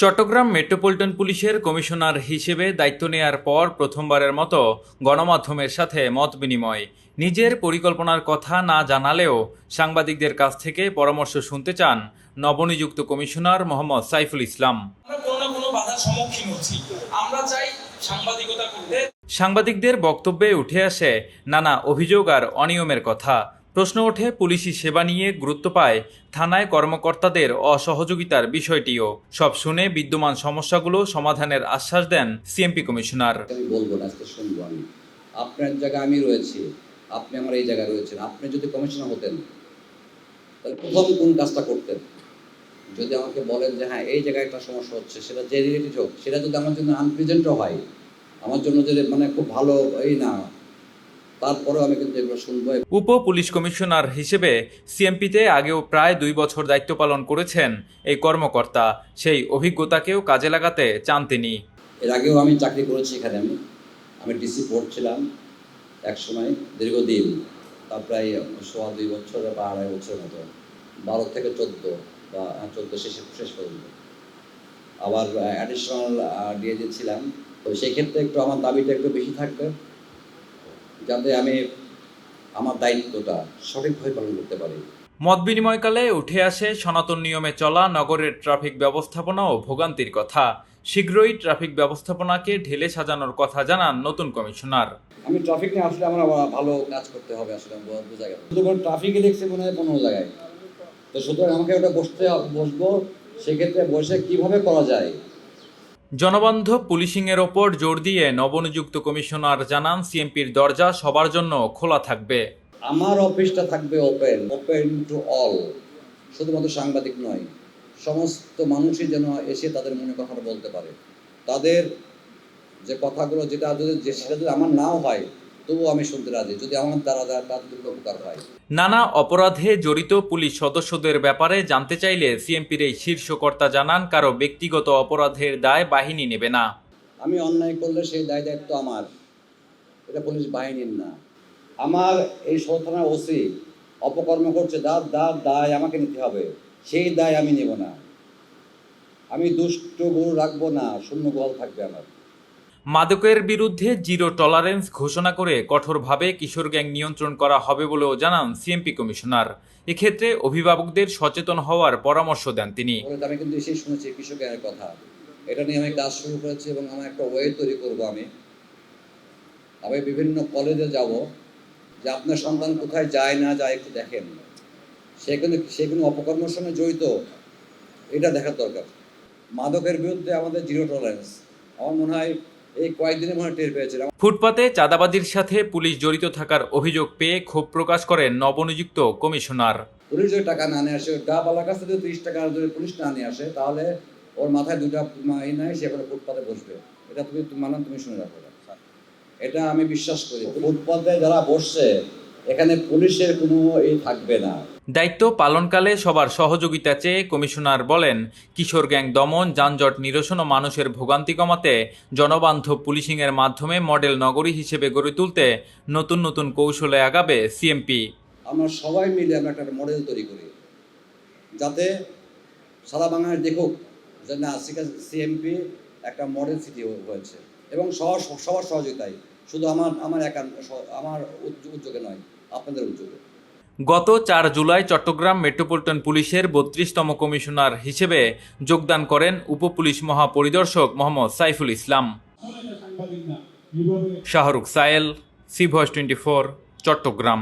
Chittagong metropolitan পুলিশের commissioner হিসেবে দায়িত্ব নেয়ার পর প্রথমবারের মতো গণমাধ্যমের সাথে মত বিনিময়। নিজের পরিকল্পনার কথা না জানালেও সাংবাদিকদের কাছ থেকে পরামর্শ শুনতে চান নবনিযুক্ত কমিশনার মোহাম্মদ সাইফুল ইসলাম। আমরা কোনো না কোনো বাধার সম্মুখীন হচ্ছি। আমরা চাই সাংবাদিকদের বক্তব্যে উঠে আসে নানা অভিযোগ আর অনিয়মের কথা। প্রশ্ন ওঠে পুলিশি সেবা নিয়ে গুরুত্ব পায়। থানায় কর্মকর্তাদের অসহযোগিতার বিষয়টিও। সব শুনে বিদ্যমান সমস্যাগুলো সমাধানের আশ্বাস দেন সিএমপি কমিশনার। আমি বলব না, আজকে শুনব আমি। আপনার জায়গায় আমি রয়েছি, আপনি আমার এই জায়গায় রয়েছেন। আপনি যদি কমিশনার হতেন, তাহলে প্রথম কোন কাজটা করতেন? যদি আমাকে বলেন যে হ্যাঁ এই জায়গায় একটা সমস্যা হচ্ছে, সেটা যে রিলেটেড হোক, সেটা যদি আমার জন্য আনপ্রেজেন্টও হয়, আমার জন্য যদি মানে খুব ভালো এই না তারপরেও আমি কিন্তু এগুলো শুনব। উপ পুলিশ কমিশনার হিসেবে সিএমপিতে আগেও প্রায় দুই বছর দায়িত্ব পালন করেছেন এই কর্মকর্তা। সেই অভিজ্ঞতাকেও কাজে লাগাতে চান তিনি। এর আগেও আমি চাকরি করেছি এখানে আমি। আমি ডিসি পড়ছিলাম এক সময় দীর্ঘদিন। তা প্রায় সোয়া দুই বছর বা আড়াই বছর মতো। বারো থেকে চোদ্দ বা চোদ্দ শেষে শেষ পর্যন্ত। আবার অ্যাডিশনাল ডিএজি ছিলাম। তো সেই ক্ষেত্রে একটু আমার দাবিটা একটু বেশি থাকবে। যাতে আমি আমার দায়িত্বটা সঠিকভাবে পালন করতে পারি। মত বিনিময়কালে উঠে আসে সনাতন নিয়মে চলা নগরের ট্রাফিক ব্যবস্থাপনা ও ভোগান্তির কথা। শীঘ্রই ট্রাফিক ব্যবস্থাপনাকে ঢেলে সাজানোর কথা জানান নতুন কমিশনার। আমি ট্রাফিক নিয়ে আসলে আমার ভালো কাজ করতে হবে আসলে বোঝা গেল শুধু ট্রাফিকে দেখছি মনে হয় পনেরো জায়গায়। তো সুতরাং আমাকে ওটা বসতে বসবো। সেক্ষেত্রে বসে কীভাবে করা যায়? জনবান্ধব পুলিশিংয়ের ওপর জোর দিয়ে নবনিযুক্ত কমিশনার জানান সিএমপির দরজা সবার জন্য খোলা থাকবে। আমার অফিসটা থাকবে ওপেন ওপেন টু অল শুধুমাত্র সাংবাদিক নয়, সমস্ত মানুষই যেন এসে তাদের মনে কথাটা বলতে পারে। তাদের যে কথাগুলো, যেটা যদি সেটা যদি আমার নাও হয় তবুও আমি শুনতে রাজি যদি আমার দ্বারা তাদের উপকার হয়। নানা অপরাধে জড়িত পুলিশ সদস্যদের ব্যাপারে জানতে চাইলে সিএমপির এই শীর্ষ কর্তা জানান কারও ব্যক্তিগত অপরাধের দায় বাহিনী নেবে না। আমি অন্যায় করলে সেই দায় দায়িত্ব আমার। এটা পুলিশ বাহিনীর না। আমার এই সৌথানা ওসি অপকর্ম করছে তার তার দায় আমাকে নিতে হবে সেই দায় আমি নেব না। আমি দুষ্ট গরু রাখব না শূন্য গোয়াল থাকবে আমার। মাদকের বিরুদ্ধে জিরো টলারেন্স ঘোষণা করে কঠোরভাবে কিশোর গ্যাং নিয়ন্ত্রণ করা হবে বলেও জানান সিএমপি কমিশনার। এক্ষেত্রে অভিভাবকদের সচেতন হওয়ার পরামর্শ দেন তিনি। আমি কিন্তু এসেই শুনেছি কৃষকের কথা। এটা নিয়ে আমি কাজ শুরু করেছি এবং আমার একটা ওয়ে তৈরি করব আমি। আমি বিভিন্ন কলেজে যাব, যে আপনার সন্তান কোথায় যায়, না যায় একটু দেখেন। সে কিন্তু, সে কোনো অপকর্মের সঙ্গে জড়িত। এটা দেখার দরকার। মাদকের বিরুদ্ধে আমাদের জিরো টলারেন্স। আমার মনে হয় এই মনে টের ফুটপাতে চাঁদাবাজির সাথে পুলিশ জড়িত থাকার অভিযোগ পেয়ে ক্ষোভ প্রকাশ করেন নবনিযুক্ত কমিশনার। পুলিশ যদি টাকা না নিয়ে আসে ডাবালার কাছ থেকে ত্রিশ টাকা যদি পুলিশ না নিয়ে আসে তাহলে ওর মাথায় দুটা ই নাই সে এখন ফুটপাতে বসবে। এটা তুমি তুমি তুমি শুনে রাখো। এটা আমি বিশ্বাস করি। ফুটপাতে যারা বসছে এখানে পুলিশের কোনো এই থাকবে না। দায়িত্ব পালনকালে সবার সহযোগিতা চেয়ে কমিশনার বলেন কিশোর গ্যাং দমন যানজট নিরসন ও মানুষের ভোগান্তি কমাতে জনবান্ধব পুলিশিংয়ের মাধ্যমে মডেল নগরী হিসেবে গড়ে তুলতে নতুন নতুন কৌশলে আগাবে সিএমপি। আমরা সবাই মিলে আমরা একটা মডেল তৈরি করি যাতে সারা বাংলায় দেখুক যে না সিএমপি একটা মডেল সিটি হয়েছে এবং সবার সবার সহযোগিতায় শুধু আমার আমার একান্ত আমার উদ্যোগে নয়, আপনাদের উদ্যোগে। গত চার জুলাই চট্টগ্রাম মেট্রোপলিটন পুলিশের বত্রিশতম কমিশনার হিসেবে যোগদান করেন উপপুলিশ মহাপরিদর্শক Mohammad Saiful Islam. Shahrukh Sayel, C voice twenty four, Chattogram.